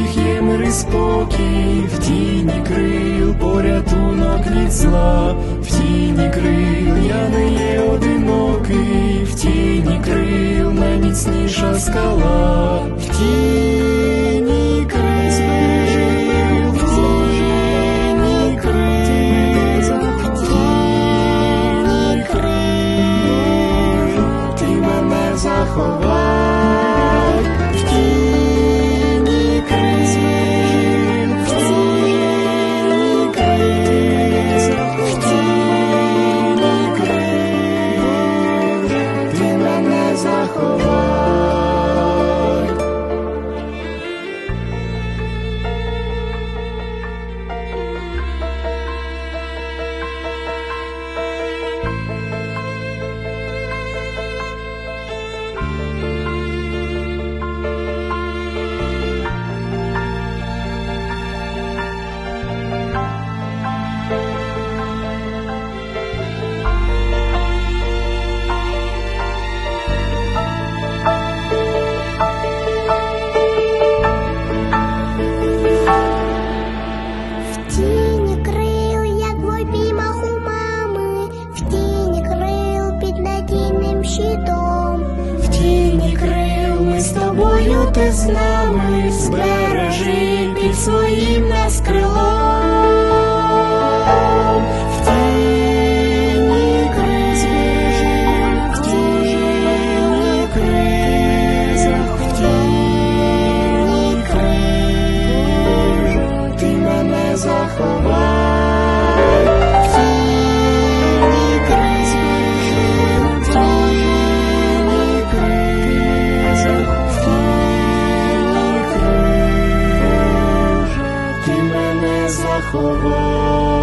Тих є мир і спокій, в тіні крил, порятунок від зла, в тіні крил, я не є одинокий, в тіні крил найміцніша скала. в тіні бути з нами, збережи під своїм нас крилом. В тіні кризи, в тіні в тіні кризах, ти мене захоплюєш. заховав.